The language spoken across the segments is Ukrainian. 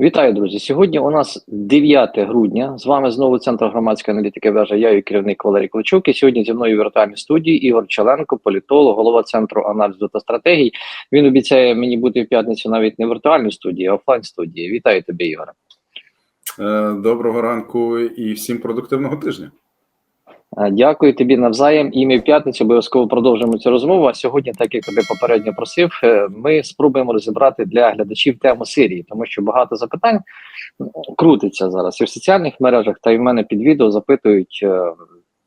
Вітаю, друзі. Сьогодні у нас 9 грудня. З вами знову центр громадської аналітики вежа. Я і керівник Валерій Кличук. І сьогодні зі мною в віртуальній студії Ігор Челенко, політолог, голова центру аналізу та стратегій. Він обіцяє мені бути в п'ятницю навіть не в віртуальній студії, а офлайн студії. Вітаю тебе, Ігоре. Е, Доброго ранку і всім продуктивного тижня. Е, Дякую тобі навзаєм. І ми в п'ятницю обов'язково продовжимо цю розмову. А сьогодні, так як тебе попередньо просив, е, ми спробуємо розібрати для глядачів тему Сирії, тому що багато запитань крутиться зараз і в соціальних мережах, та й в мене під відео запитують. е,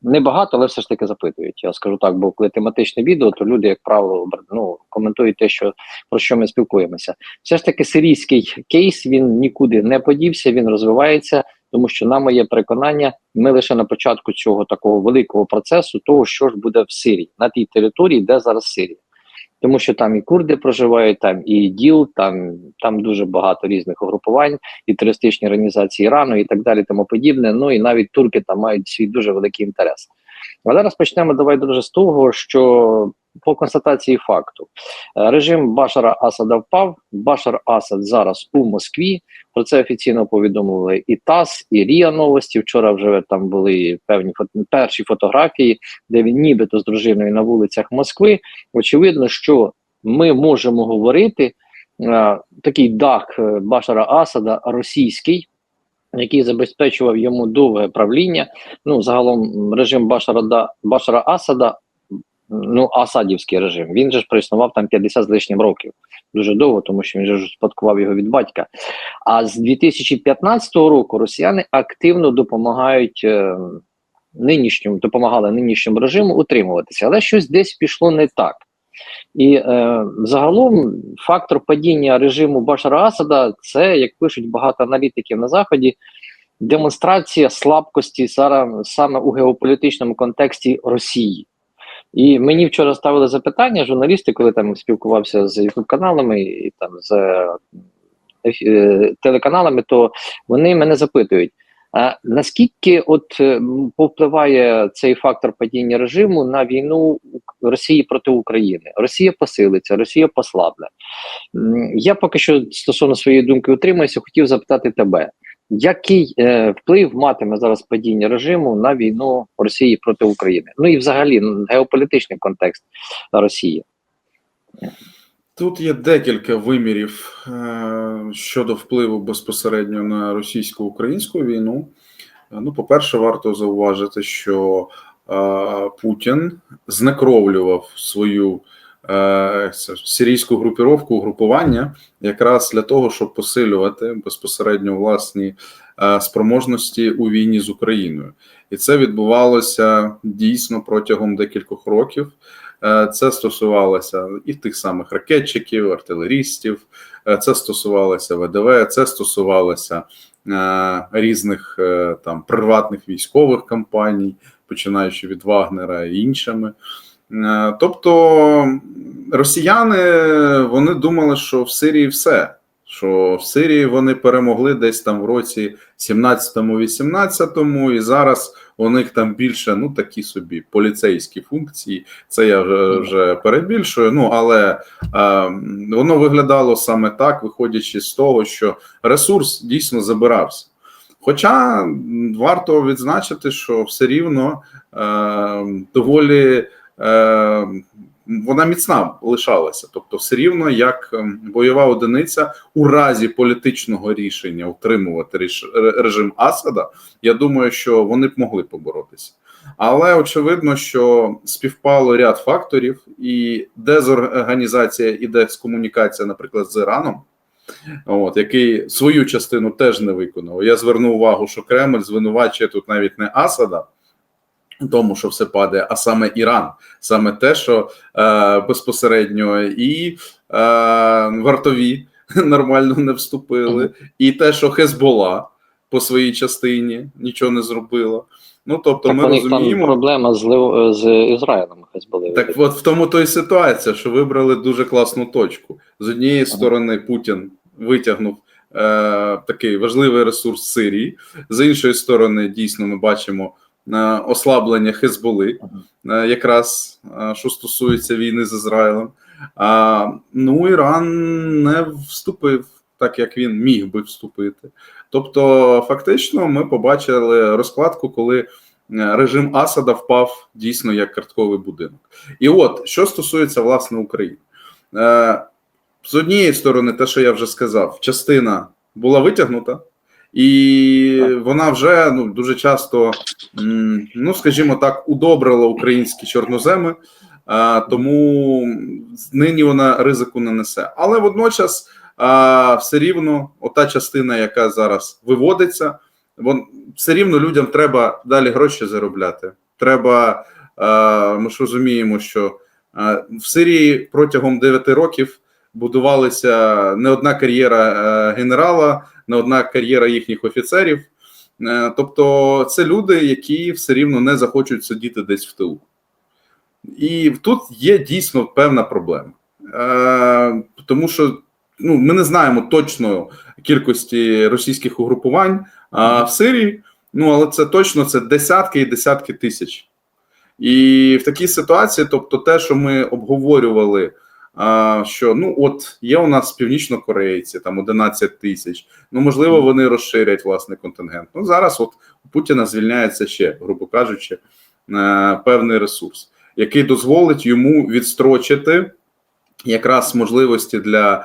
Не багато, але все ж таки запитують. Я скажу так, бо коли тематичне відео, то люди, як правило, ну, коментують те, що про що ми спілкуємося. Все ж таки, сирійський кейс він нікуди не подівся, він розвивається тому що на моє переконання, ми лише на початку цього такого великого процесу, того, що ж буде в Сирії, на тій території, де зараз Сирія. Тому що там і курди проживають, там і ДІЛ, там там дуже багато різних угрупувань, і терористичні організації Ірану, і так далі, тому подібне. Ну і навіть турки там мають свій дуже великий інтерес. А зараз почнемо давай дуже з того, що по констатації факту Е, режим Башара Асада впав. Башар Асад зараз у Москві. Про це офіційно повідомили і ТАСС, і Ріа Новості. Вчора вже там були певні перші фотографії, де він нібито з дружиною на вулицях Москви. Очевидно, що ми можемо говорити е, такий дах е, Башара Асада російський. Який забезпечував йому довге правління. Ну, загалом режим Башара, Башара Асада, ну, Асадівський режим, він же ж проіснував там 50 з лишнім років. Дуже довго, тому що він же ж спадкував його від батька. А з 2015 року росіяни активно допомагають е, нинішньому, допомагали нинішньому режиму утримуватися, але щось десь пішло не так. І е, загалом фактор падіння режиму Башара Асада це, як пишуть багато аналітиків на заході, демонстрація слабкості саме у геополітичному контексті Росії. І мені вчора ставили запитання журналісти, коли там спілкувався з youtube каналами і там з е, е, телеканалами, то вони мене запитують. А наскільки от е, повпливає цей фактор падіння режиму на війну Росії проти України? Росія посилиться, Росія послабне. Я поки що стосовно своєї думки утримуюся, хотів запитати тебе, який е, вплив матиме зараз падіння режиму на війну Росії проти України? Ну і взагалі геополітичний контекст Росії. Тут є декілька вимірів е, щодо впливу безпосередньо на російсько-українську війну. Е, Ну, по-перше, варто зауважити, що е, Путін знекровлював свою сирійську групіровку, угрупування якраз для того, щоб посилювати безпосередньо власні е, спроможності у війні з Україною. І це відбувалося дійсно протягом декількох років. Е, Це стосувалося і тих самих ракетчиків, артилерістів, е, це стосувалося ВДВ, це стосувалося е, різних е, там приватних військових компаній, починаючи від Вагнера і іншими. Е, Тобто росіяни вони думали, що в Сирії все. Що в Сирії вони перемогли десь там в році 17-18, і зараз у них там більше ну такі собі поліцейські функції. Це я вже, вже перебільшую. Ну але е, воно виглядало саме так, виходячи з того, що ресурс дійсно забирався. Хоча варто відзначити, що все рівно е, доволі вона міцна лишалася, тобто, все рівно як ем, бойова одиниця у разі політичного рішення утримувати режим Асада, я думаю, що вони б могли поборотися. Але очевидно, що співпало ряд факторів, і дезорганізація і дескомунікація, наприклад, з Іраном, от який свою частину теж не виконав. Я звернув увагу, що Кремль звинувачує тут навіть не Асада. Тому, що все падає, а саме Іран, саме те, що е, безпосередньо і е, вартові нормально не вступили, і те, що Хезбола по своїй частині нічого не зробила. Ну тобто, так ми там розуміємо, проблема з, з Ізраїлем Хезболи. так от в тому то й ситуація, що вибрали дуже класну точку. З однієї сторони, Путін витягнув е, такий важливий ресурс Сирії, з іншої сторони, дійсно, ми бачимо ослаблення Хезболи, е, якраз е, що стосується війни з Ізраїлем. Ну, Іран не вступив так як він міг би вступити. Тобто, фактично, ми побачили розкладку, коли е, режим Асада впав дійсно як картковий будинок. І от що стосується власне України, з однієї сторони, те, що я вже сказав, частина була витягнута, і вона вже ну дуже часто, ну скажімо так, удобрила українські чорноземи. Тому нині вона ризику не несе. Але водночас все рівно, ота частина, яка зараз виводиться, вон все рівно людям треба далі гроші заробляти. Треба, ми ж розуміємо, що в Сирії протягом 9 років будувалася не одна кар'єра е, генерала, не одна кар'єра їхніх офіцерів. Е, Тобто, це люди, які все рівно не захочуть сидіти десь в тилу. І тут є дійсно певна проблема. Е, тому що ну, ми не знаємо точно кількості російських угрупувань в Сирії, ну але це точно це десятки і десятки тисяч. І в такій ситуації, тобто, те, що ми обговорювали, що ну от є у нас північнокорейці, там 11 тисяч. Ну можливо, вони розширять власний контингент. Ну зараз, от у Путіна звільняється ще, грубо кажучи, е, певний ресурс, який дозволить йому відстрочити якраз можливості для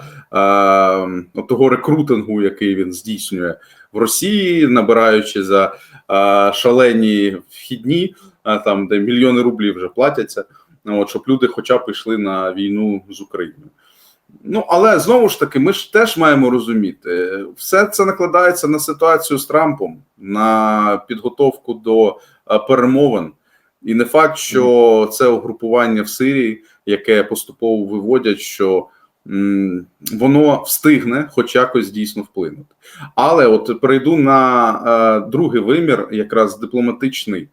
е, того рекрутингу, який він здійснює в Росії, набираючи за е, шалені вхідні, е, там де мільйони рублів вже платяться. Ну, От, щоб люди хоча б йшли на війну з Україною. Ну, але знову ж таки, ми ж теж маємо розуміти, все це накладається на ситуацію з Трампом, на підготовку до е, перемовин. І не факт, що це угрупування в Сирії, яке поступово виводять, що воно встигне хоч якось дійсно вплинути. Але от перейду на е, другий вимір, якраз дипломатичний.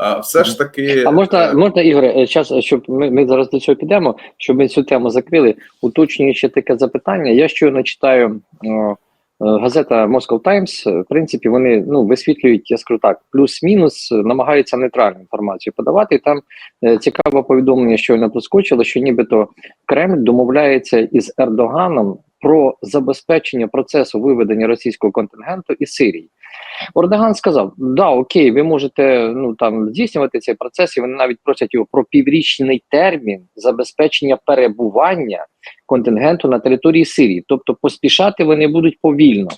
Е, все ж таки, А можна, е, можна Ігоре, час, щоб ми, ми зараз до цього підемо, щоб ми цю тему закрили. Уточнюючи таке запитання, я щойно читаю е, е, газета Moscow Times. В принципі, вони ну висвітлюють, я скажу так, плюс-мінус, е, намагаються нейтральну інформацію подавати. Там е, цікаве повідомлення, щойно проскочило, що нібито Кремль домовляється із Ердоганом про забезпечення процесу виведення російського контингенту із Сирії. Ордоган сказав: да, окей, ви можете ну там здійснювати цей процес, і вони навіть просять його про піврічний термін забезпечення перебування контингенту на території Сирії. Тобто поспішати вони будуть повільно.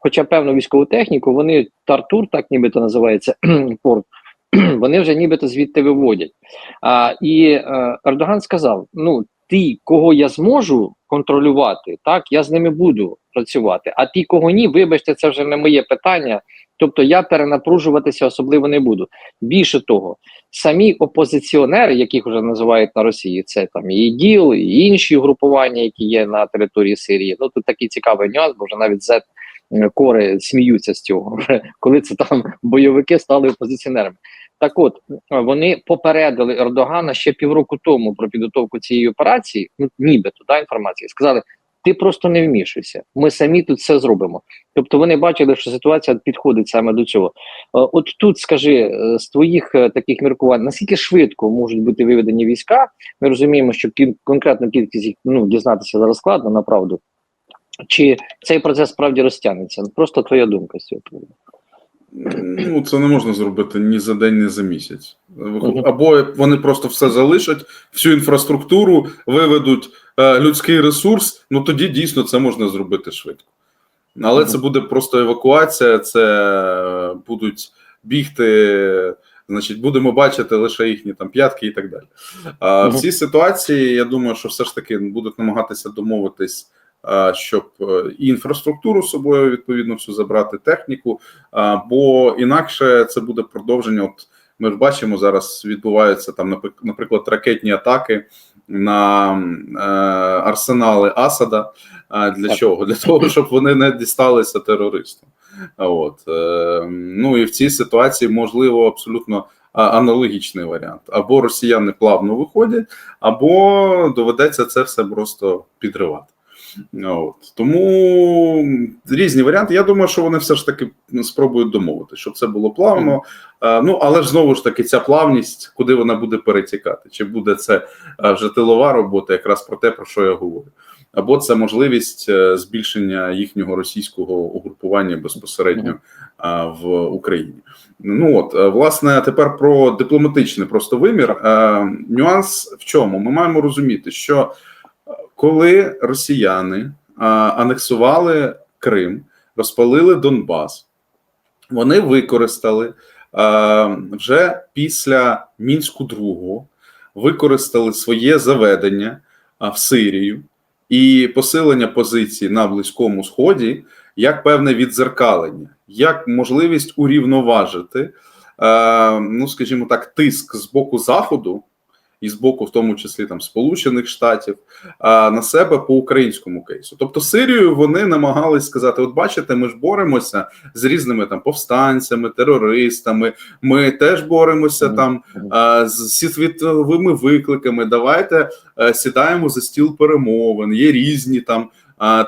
Хоча певну військову техніку вони Тартур, так нібито називається порт, вони вже нібито звідти виводять. А, І е, Ердоган сказав: ну, ті, кого я зможу контролювати, так я з ними буду працювати. А ті, кого ні, вибачте, це вже не моє питання. Тобто я перенапружуватися особливо не буду. Більше того, самі опозиціонери, яких вже називають на Росії, це там і ІДІЛ, і інші групування, які є на території Сирії. Ну тут такий цікавий нюанс, бо вже навіть Z кори сміються з цього, коли це там бойовики стали опозиціонерами. Так от вони попередили Ердогана ще півроку тому про підготовку цієї операції, ну нібито да, інформації. Сказали, ти просто не вмішуйся. Ми самі тут все зробимо. Тобто вони бачили, що ситуація підходить саме до цього. Е, От тут скажи е, з твоїх е, таких міркувань, наскільки швидко можуть бути виведені війська? Ми розуміємо, що конкретну кількість їх ну дізнатися зараз складно, направду. Чи цей процес справді розтягнеться? Просто твоя думка з цього приводу. Ну, це не можна зробити ні за день, ні за місяць. Або вони просто все залишать, всю інфраструктуру виведуть е, людський ресурс. Ну тоді дійсно це можна зробити швидко. Але це буде просто евакуація, це е, будуть бігти. Значить, будемо бачити лише їхні там п'ятки і так далі. А в цій ситуації я думаю, що все ж таки будуть намагатися домовитись, щоб е, і інфраструктуру з собою відповідно всю забрати, техніку. Бо інакше це буде продовження. От ми ж бачимо, зараз відбуваються там, наприк- наприклад, ракетні атаки на е, арсенали Асада. А для Так. чого? Для того, щоб вони не дісталися терористам. От е, ну і в цій ситуації можливо абсолютно аналогічний варіант: або росіяни плавно виходять, або доведеться це все просто підривати. От. Тому різні варіанти. Я думаю, що вони все ж таки спробують домовити, щоб це було плавно. Е, Ну, але ж знову ж таки, ця плавність, куди вона буде перетікати? Чи буде це е, вже тилова робота, якраз про те, про що я говорю. або це можливість е, збільшення їхнього російського угрупування безпосередньо в Україні. Ну от власне тепер про дипломатичний просто вимір. Нюанс в чому? Ми маємо розуміти, що коли росіяни анексували Крим, розпалили Донбас, вони використали вже після мінську другого використали своє заведення в Сирію і посилення позицій на Близькому Сході як певне відзеркалення, як можливість урівноважити, ну скажімо так, тиск з боку Заходу. І з боку, в тому числі там Сполучених Штатів, а, на себе по українському кейсу. Тобто Сирію вони намагались сказати: от бачите, ми ж боремося з різними там повстанцями, терористами. Ми теж боремося там з світовими викликами. Давайте е, сідаємо за стіл перемовин. Є різні там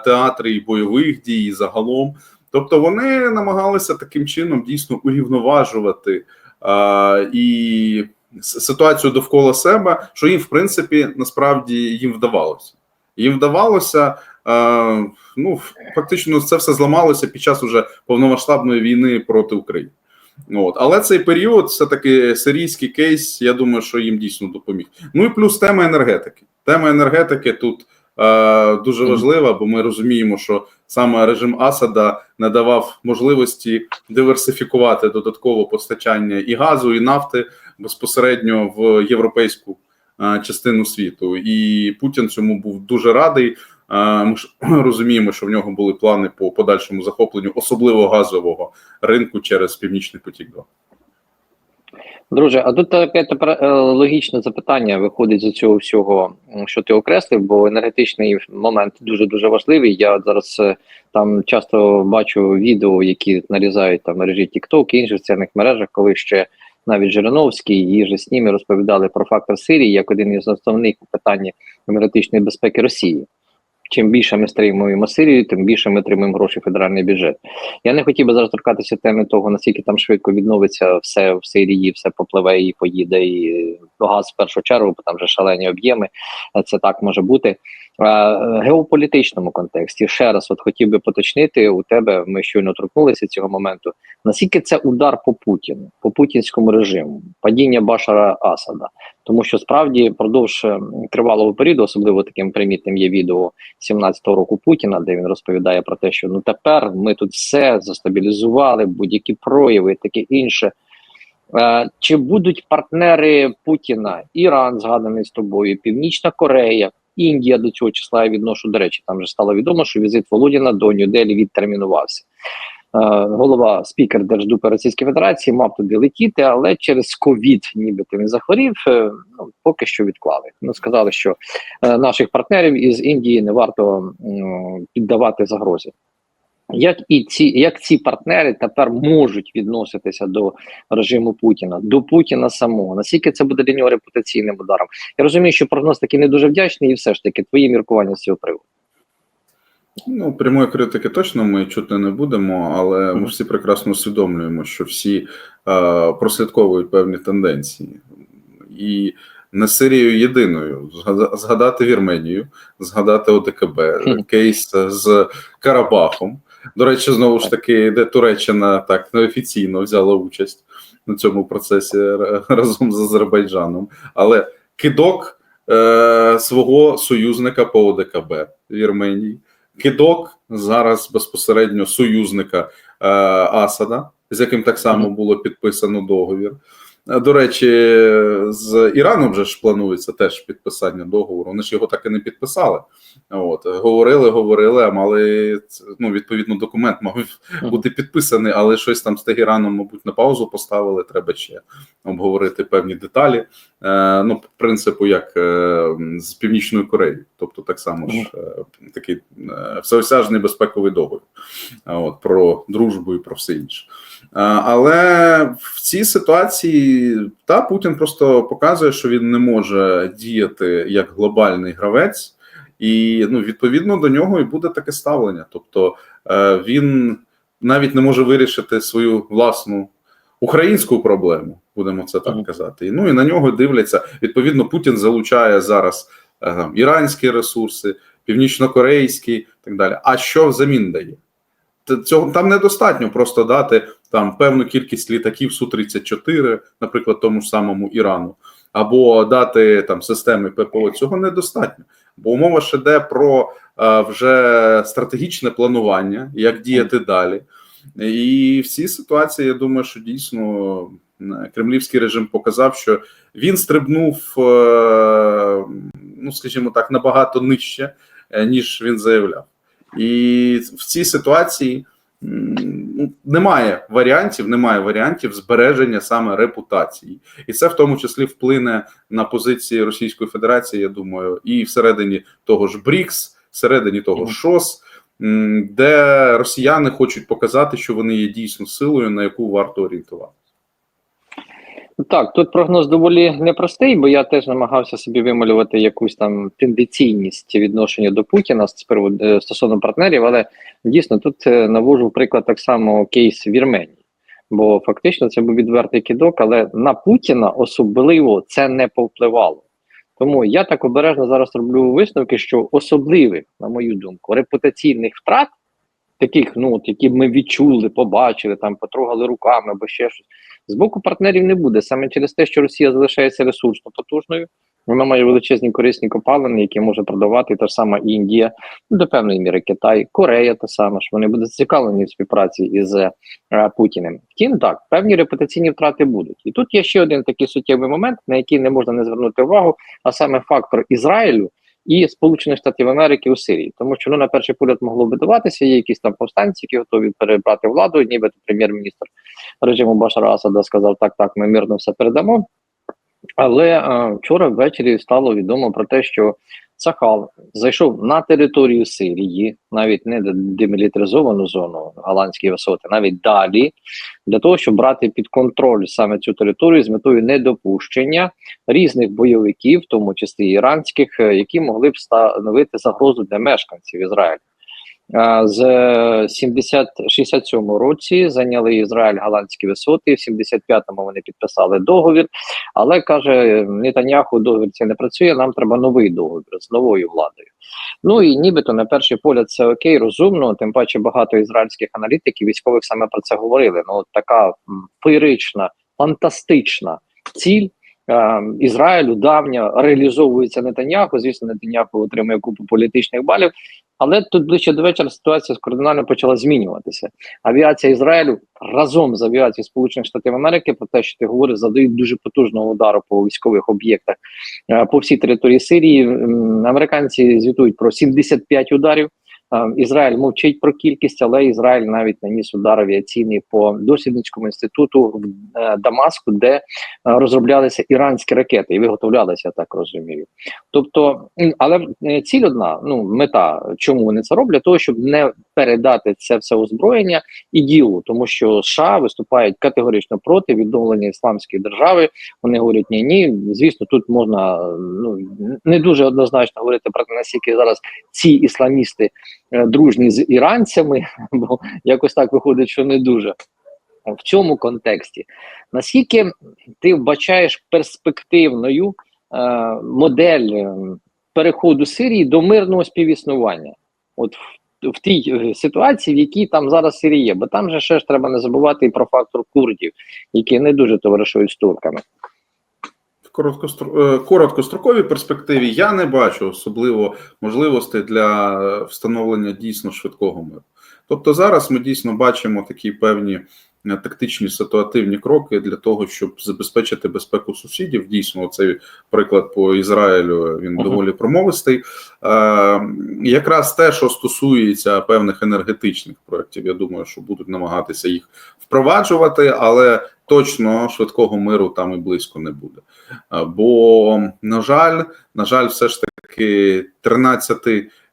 театри і бойових дій, і загалом. Тобто вони намагалися таким чином дійсно урівноважувати а, і ситуацію довкола себе, що їм, в принципі, насправді їм вдавалося. Їм вдавалося. А, ну, фактично, це все зламалося під час уже повномасштабної війни проти України. Ну, От. Але цей період, все-таки сирійський кейс, я думаю, що їм дійсно допоміг. Ну і плюс тема енергетики. Тема енергетики тут е, дуже важлива, бо ми розуміємо, що саме режим Асада не давав можливості диверсифікувати додатково постачання і газу, і нафти безпосередньо в європейську е, частину світу. І Путін цьому був дуже радий. Е, Ми ж розуміємо, що в нього були плани по подальшому захопленню, особливо газового ринку через Північний потік. 2 Друже, а тут таке тепер е, логічне запитання виходить з цього всього, що ти окреслив, бо енергетичний момент дуже дуже важливий. Я зараз там часто бачу відео, які нарізають там мережі TikTok і інших соціальних мережах, коли ще навіть Жириновський і же з ними розповідали про фактор Сирії як один із основних у питанні енергетичної безпеки Росії. Чим більше ми стримуємо Сирію, тим більше ми отримуємо гроші в федеральний бюджет. Я не хотів би зараз торкатися теми того, наскільки там швидко відновиться все в Сирії, все попливе і поїде, і газ в першу чергу, бо там вже шалені об'єми. Це так може бути. Е, геополітичному контексті ще раз, от хотів би поточнити у тебе. Ми щойно торкнулися цього моменту. Наскільки це удар по Путіну, по путінському режиму, падіння Башара Асада, тому що справді продовж тривалого періоду, особливо таким примітним є відео 17-го року Путіна, де він розповідає про те, що ну тепер ми тут все застабілізували, будь-які прояви, таке інше. Е, Чи будуть партнери Путіна, Іран, згаданий з тобою, Північна Корея, Індія до цього числа я відношу. До речі, там вже стало відомо, що візит Володіна до Нью-Делі відтермінувався. Е, Голова спікер Держдупи Російської Федерації мав туди летіти, але через ковід, нібито він захворів. е, Ну поки що відклали. Ну сказали, що е, наших партнерів із Індії не варто піддавати загрозі. Як і ці, як ці партнери тепер можуть відноситися до режиму Путіна, до Путіна самого? Наскільки це буде для нього репутаційним ударом? Я розумію, що прогноз такий не дуже вдячний, і все ж таки твої міркування з цього приводу. Ну, прямої критики точно ми чути не будемо, але ми всі прекрасно усвідомлюємо, що всі е, прослідковують певні тенденції. І не Сирією єдиною. Згадати Вірменію, згадати ОДКБ, кейс з Карабахом. До речі, знову ж таки, де Туреччина так неофіційно взяла участь на цьому процесі разом з Азербайджаном. Але кидок е, свого союзника по ОДКБ Вірменії кидок зараз безпосередньо союзника е, Асада, з яким так само було підписано договір. Е, До речі, з Іраном вже ж планується теж підписання договору. Вони ж його так і не підписали. От говорили, говорили, а мали ну, відповідно документ мав бути підписаний, але щось там з Тегераном, мабуть, на паузу поставили. Треба ще обговорити певні деталі. Е, ну, принципу, як е, з Північною Кореєю, тобто так само ж е, такий всеосяжний безпековий договір от, про дружбу і про все інше. Але в цій ситуації та Путін просто показує, що він не може діяти як глобальний гравець. І ну, відповідно до нього і буде таке ставлення. Тобто він навіть не може вирішити свою власну українську проблему, будемо це так казати. І, ну і на нього дивляться. Відповідно, Путін залучає зараз е, там, іранські ресурси, північнокорейські так далі. А що взамін дає? Цього там недостатньо просто дати там певну кількість літаків Су-34, наприклад, тому ж самому Ірану, або дати там системи ППО. Цього недостатньо. Бо мова ж іде про е, вже стратегічне планування, як діяти далі. І в цій ситуації я думаю, що дійсно кремлівський режим показав, що він стрибнув, е, ну скажімо так, набагато нижче, е, ніж він заявляв. І в цій ситуації ну, немає варіантів, немає варіантів збереження саме репутації, і це в тому числі вплине на позиції Російської Федерації. Я думаю, і всередині того ж БРІКС, всередині того ж ШОС, де росіяни хочуть показати, що вони є дійсно силою, на яку варто орієнтувати. Так, тут прогноз доволі непростий, бо я теж намагався собі вималювати якусь там тенденційність відношення до Путіна з приводу е, стосовно партнерів, але дійсно тут е, навожу приклад так само кейс Вірменії. Бо фактично це був відвертий кидок, але на Путіна особливо це не повпливало. Тому я так обережно зараз роблю висновки, що особливих, на мою думку, репутаційних втрат, таких, ну от які ми відчули, побачили, там потрогали руками або ще щось, з боку партнерів не буде саме через те, що Росія залишається ресурсно потужною. Вона має величезні корисні копалини, які може продавати та ж сама Індія, ну, до певної міри Китай, Корея та сама ж вони будуть зацікавлені в співпраці із е, Путіним. Втім, так певні репутаційні втрати будуть. І тут є ще один такий суттєвий момент, на який не можна не звернути увагу, а саме фактор Ізраїлю і Сполучених Штатів Америки у Сирії, тому що ну на перший погляд могло би даватися, є якісь там повстанці, які готові перебрати владу, нібито прем'єр-міністр режиму Башара Асада сказав: так, так, ми мирно все передамо. Але е, вчора ввечері стало відомо про те, що Сахал зайшов на територію Сирії, навіть не демілітаризовану зону голландські висоти, навіть далі, для того, щоб брати під контроль саме цю територію з метою недопущення різних бойовиків, в тому числі іранських, е, які могли б становити загрозу для мешканців Ізраїлю. З 70 67 році зайняли Ізраїль голландські висоти. В 75-му вони підписали договір. Але каже Нетаньяху, договір це не працює. Нам треба новий договір з новою владою. Ну і нібито на перший погляд це окей, розумно. Тим паче багато ізраїльських аналітиків військових саме про це говорили. Ну така феєрична, фантастична ціль. Е, Ізраїлю давня реалізовується Нетаньяху. Звісно, Нетаньяху отримує купу політичних балів. Але тут ближче до вечора ситуація кардинально почала змінюватися. Авіація Ізраїлю разом з авіацією Сполучених Штатів Америки про те, що ти говориш, задають дуже потужного удару по військових об'єктах е, по всій території Сирії. Американці звітують про 75 ударів. Е, Ізраїль мовчить про кількість, але Ізраїль навіть наніс удар авіаційний по дослідницькому інституту в е, Дамаску, де е, розроблялися іранські ракети і виготовлялися, я так розумію. Тобто, але ціль одна, ну мета, чому вони це роблять, того, щоб не передати це все озброєння іділу, тому що США виступають категорично проти відновлення ісламської держави. Вони говорять, ні, ні. Звісно, тут можна ну не дуже однозначно говорити про те, наскільки зараз ці ісламісти е, дружні з іранцями, бо якось так виходить, що не дуже. В цьому контексті наскільки ти вбачаєш перспективною е, модель е, переходу Сирії до мирного співіснування? От в, в тій е, ситуації, в якій там зараз Сирія бо там же ще ж треба не забувати і про фактор курдів, які не дуже товаришують з турками. В е, короткостроковій перспективі я не бачу особливо можливостей для встановлення дійсно швидкого миру. Тобто зараз ми дійсно бачимо такі певні тактичні ситуативні кроки для того, щоб забезпечити безпеку сусідів. Дійсно, цей приклад по Ізраїлю він Ага. доволі промовистий. Е, якраз те, що стосується певних енергетичних проєктів, я думаю, що будуть намагатися їх впроваджувати, але точно швидкого миру там і близько не буде. Е, Бо, на жаль, на жаль, все ж таки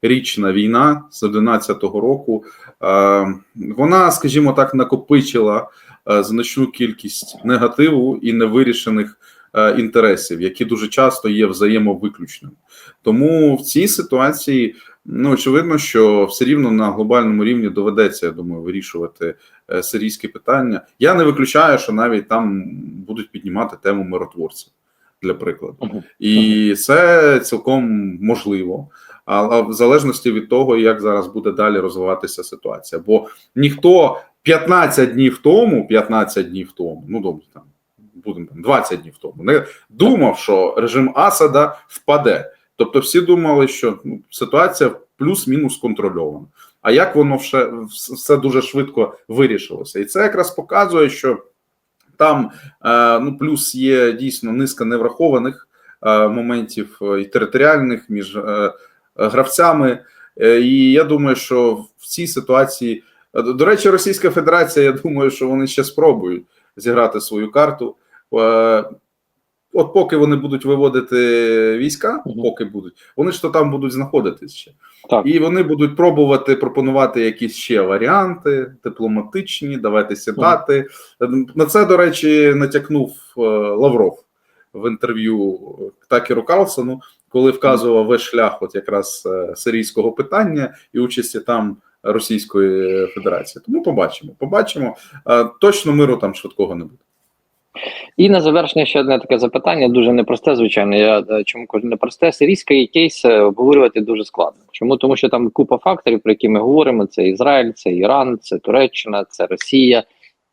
13-річна війна з 11-го року, е, вона, скажімо так, накопичила е, значну кількість негативу і невирішених е, інтересів, які дуже часто є взаємовиключними. Тому в цій ситуації ну очевидно, що все рівно на глобальному рівні доведеться, я думаю, вирішувати сирійське питання. Я не виключаю, що навіть там будуть піднімати тему миротворців для прикладу. І це цілком можливо. А а в залежності від того, як зараз буде далі розвиватися ситуація. Бо ніхто 15 днів тому, 15 днів тому, ну добре, там будемо там 20 днів тому, не думав, що режим Асада впаде. Тобто, всі думали, що ну, ситуація плюс-мінус контрольована. А як воно все, все дуже швидко вирішилося, і це якраз показує, що там е, ну плюс є дійсно низка неврахованих е, моментів е, і територіальних між гравцями. Е, І я думаю, що в цій ситуації е, до речі, Російська Федерація. Я думаю, що вони ще спробують зіграти свою карту. Е, От поки вони будуть виводити війська, поки будуть, вони ж то там будуть знаходитись ще. Так. І вони будуть пробувати пропонувати якісь ще варіанти дипломатичні, давайте сідати. На це, до речі, натякнув е, Лавров в інтерв'ю Такеру Карлсону, коли вказував весь шлях, от якраз е, сирійського питання і участі там Російської Федерації. Тому побачимо. Побачимо. Е, Точно миру там швидкого не буде. І на завершення ще одне таке запитання, дуже непросте, звичайно. Я е, чому кажу непросте? Сирійський кейс обговорювати дуже складно. Чому? Тому що там купа факторів, про які ми говоримо: це Ізраїль, це Іран, це Туреччина, це Росія,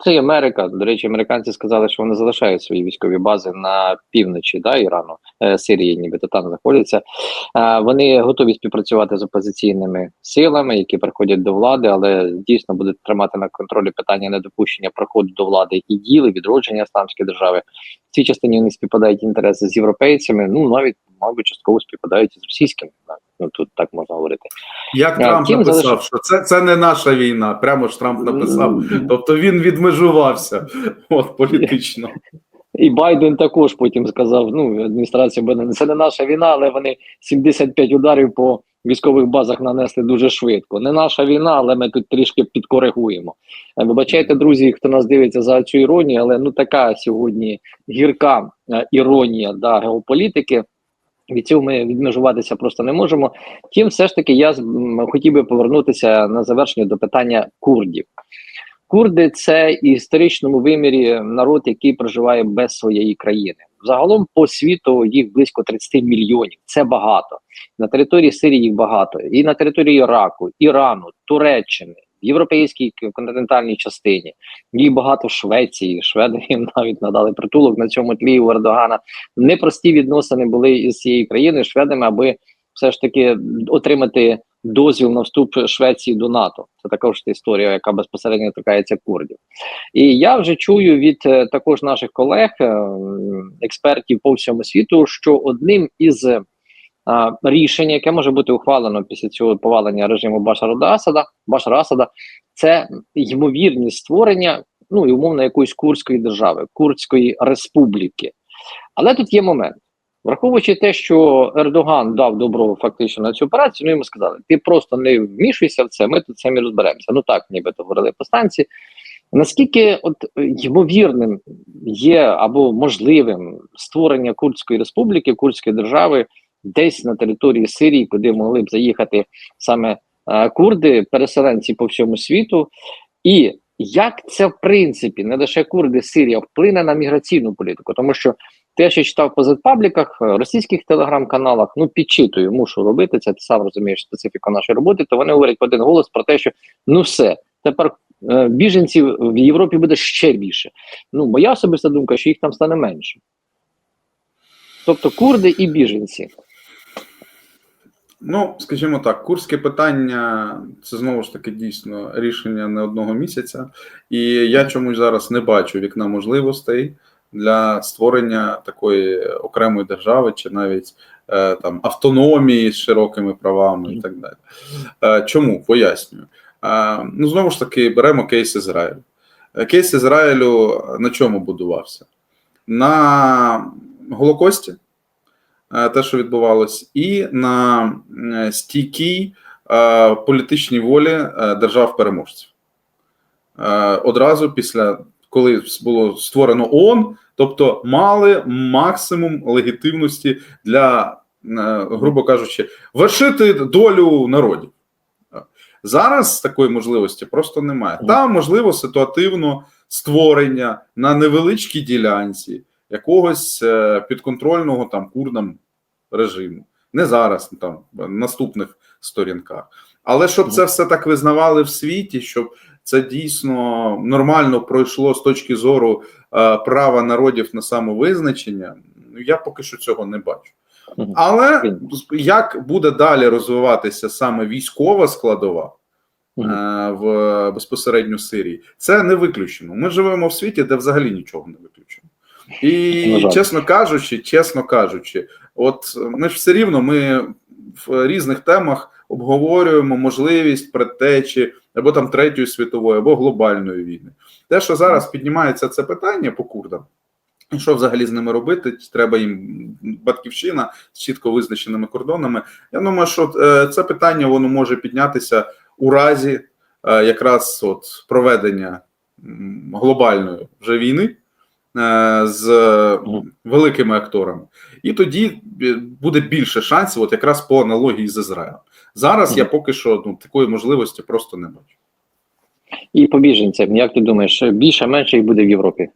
це і Америка. До речі, американці сказали, що вони залишають свої військові бази на півночі да, Ірану, е, Сирії, нібито там знаходяться. Е, Вони готові співпрацювати з опозиційними силами, які приходять до влади, але дійсно будуть тримати на контролі питання недопущення проходу до влади і діли відродження ісламської держави. В цій частині вони співпадають інтереси з європейцями. Ну навіть мабуть частково співпадають з російськими. Ну тут так можна говорити. Як Е, Трамп написав, залиш- що це, це не наша війна. Прямо ж Трамп написав. Тобто він відмежувався от політично. І Байден також потім сказав: ну адміністрація Байдена, це не наша війна, але вони 75 ударів по військових базах нанесли дуже швидко. Не наша війна, але ми тут трішки підкоригуємо. Е, Вибачайте, друзі, хто нас дивиться за цю іронію, але ну така сьогодні гірка е, іронія да, геополітики. Від цього ми відмежуватися просто не можемо. Втім, все ж таки, я хотів би повернутися на завершення до питання курдів. Курди це історичному вимірі народ, який проживає без своєї країни. Загалом по світу їх близько 30 мільйонів. Це багато. На території Сирії їх багато, і на території Іраку, Ірану, Туреччини, в європейській континентальній частині. Їх багато в Швеції. Шведи їм навіть надали притулок на цьому тлі у Ердогана. Непрості відносини були із цією країною шведами, аби все ж таки отримати дозвіл на вступ Швеції до НАТО. Це також історія, яка безпосередньо торкається курдів. І я вже чую від е, також наших колег, е, експертів по всьому світу, що одним із е, рішень, яке може бути ухвалено після цього повалення режиму Башара Асада, Башара Асада, це ймовірність створення ну і умовно якоїсь курдської держави, Курдської республіки. Але тут є момент. Враховуючи те, що Ердоган дав добро фактично на цю операцію, ну йому сказали: ти просто не вмішуйся в це, ми тут самі розберемося. Ну так, нібито говорили повстанці. Наскільки от ймовірним є або можливим створення Курдської республіки, Курдської держави десь на території Сирії, куди могли б заїхати саме е, курди, переселенці по всьому світу, і як це в принципі не лише курди Сирія вплине на міграційну політику, тому що те, що читав по зетпабліках, е, російських телеграм-каналах, ну підчитую, мушу робити це. Ти сам розумієш специфіку нашої роботи. То вони говорять в один голос про те, що ну все тепер е, біженців в Європі буде ще більше. Ну моя особиста думка, що їх там стане менше. Тобто курди і біженці. Ну, скажімо так, курське питання це знову ж таки дійсно рішення не одного місяця, і я чомусь зараз не бачу вікна можливостей для створення такої окремої держави, чи навіть е, там автономії з широкими правами і так далі. Е, чому пояснюю? Е, ну знову ж таки, беремо кейс Ізраїлю. Кейс Ізраїлю на чому будувався? На Голокості те, що відбувалось, і на стійкій політичній волі держав-переможців. Одразу після коли було створено ООН, тобто мали максимум легітимності для, е, грубо кажучи, вершити долю народів. Зараз такої можливості просто немає. Там можливо ситуативно створення на невеличкій ділянці якогось е, підконтрольного там курдам режиму. не зараз, там в наступних сторінках. Але щоб це все так визнавали в світі, щоб це дійсно нормально пройшло з точки зору е, права народів на самовизначення, ну я поки що цього не бачу. Але як буде далі розвиватися саме військова складова е, в безпосередньо Сирії, це не виключено. Ми живемо в світі, де взагалі нічого не виключено. І чесно кажучи, чесно кажучи, от ми ж все рівно ми в різних темах обговорюємо можливість предтечі або там третьої світової, або глобальної війни. Те, що зараз піднімається це питання по курдам. І що взагалі з ними робити? Треба їм батьківщина з чітко визначеними кордонами. Я думаю, що е, це питання воно може піднятися у разі е, якраз от проведення глобальної вже війни е, з великими акторами, і тоді е, буде більше шансів, от якраз по аналогії з Ізраїлем. Зараз я поки що ну, такої можливості просто не бачу. І по біженцям, як ти думаєш, більше менше їх буде в Європі?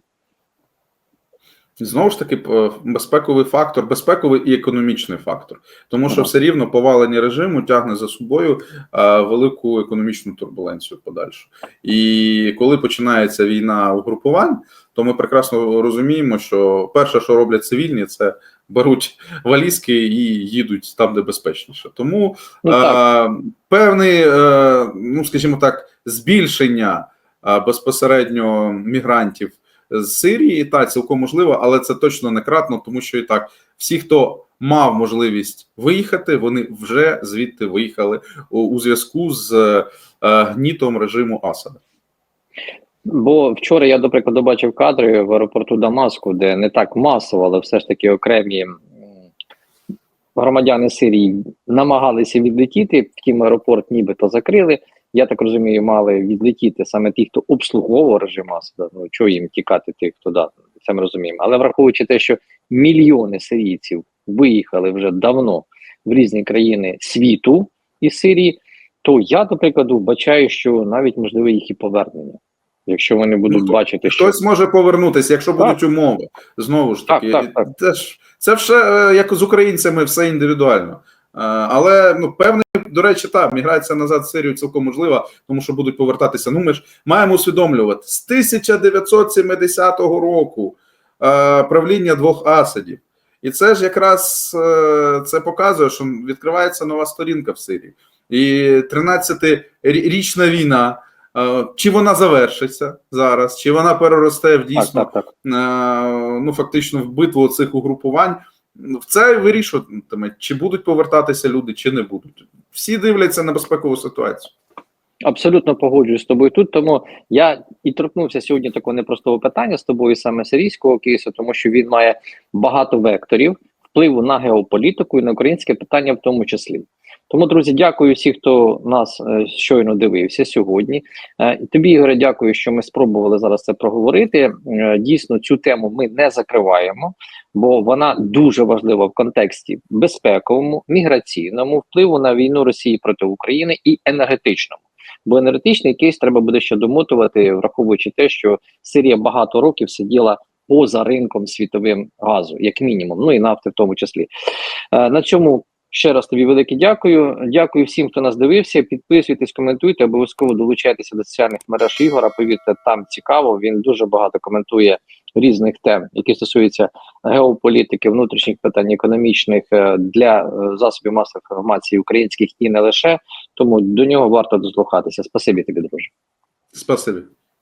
Знову ж таки, п- безпековий фактор, безпековий і економічний фактор, тому що все рівно повалення режиму тягне за собою а, велику економічну турбуленцію подальшу. І коли починається війна угрупувань, то ми прекрасно розуміємо, що перше, що роблять цивільні, це беруть валізки і їдуть там, де безпечніше. Тому Ну, е, певний, е, ну скажімо так, збільшення е, безпосередньо мігрантів з Сирії, та цілком можливо, але це точно не кратно, тому що і так всі, хто мав можливість виїхати, вони вже звідти виїхали у, у зв'язку з е, гнітом режиму Асада. Бо вчора я, до прикладу, бачив кадри в аеропорту Дамаску, де не так масово, але все ж таки окремі громадяни Сирії намагалися відлетіти. Втім, аеропорт нібито закрили. Я так розумію, мали відлетіти саме ті, хто обслуговував режим Асада. Ну чого їм тікати, тих, хто да, це ми розуміємо. Але враховуючи те, що мільйони сирійців виїхали вже давно в різні країни світу із Сирії, то я, до прикладу, вбачаю, що навіть можливо їх і повернення. Якщо вони будуть Ну, бачити, що Хтось може повернутися, якщо Так. будуть умови. Знову ж таки, так, так. Це ж це все е, як з українцями, все індивідуально. Е, Але ну певний, до речі, та міграція назад в Сирію цілком можлива, тому що будуть повертатися. Ну, ми ж маємо усвідомлювати з 1970 року е, правління двох асадів. І це ж якраз е, це показує, що відкривається нова сторінка в Сирії. І 13-річна війна. е, Чи вона завершиться зараз, чи вона переросте в так, дійсно так, так. е, ну фактично в битву цих угрупувань. Ну, В це вирішуватиме, чи будуть повертатися люди, чи не будуть. Всі дивляться на безпекову ситуацію. Абсолютно погоджуюсь з тобою тут. Тому я і торкнувся сьогодні такого непростого питання з тобою, саме сирійського кейсу, тому що він має багато векторів впливу на геополітику і на українське питання, в тому числі. Тому, друзі, дякую всім, хто нас е, щойно дивився сьогодні. Е, тобі, Ігоре, дякую, що ми спробували зараз це проговорити. Е, дійсно, цю тему ми не закриваємо, бо вона дуже важлива в контексті безпековому, міграційному, впливу на війну Росії проти України і енергетичному. Бо енергетичний кейс треба буде ще домотувати, враховуючи те, що Сирія багато років сиділа поза ринком світовим газу, як мінімум, ну і нафти в тому числі. На цьому ще раз тобі велике дякую. Дякую всім, хто нас дивився. Підписуйтесь, коментуйте, обов'язково долучайтеся до соціальних мереж Ігора. Повірте, там цікаво. Він дуже багато коментує різних тем, які стосуються геополітики, внутрішніх питань, економічних е, для е, засобів масової інформації українських і не лише. Тому до нього варто дослухатися. Спасибі тобі, друже. Спасибі.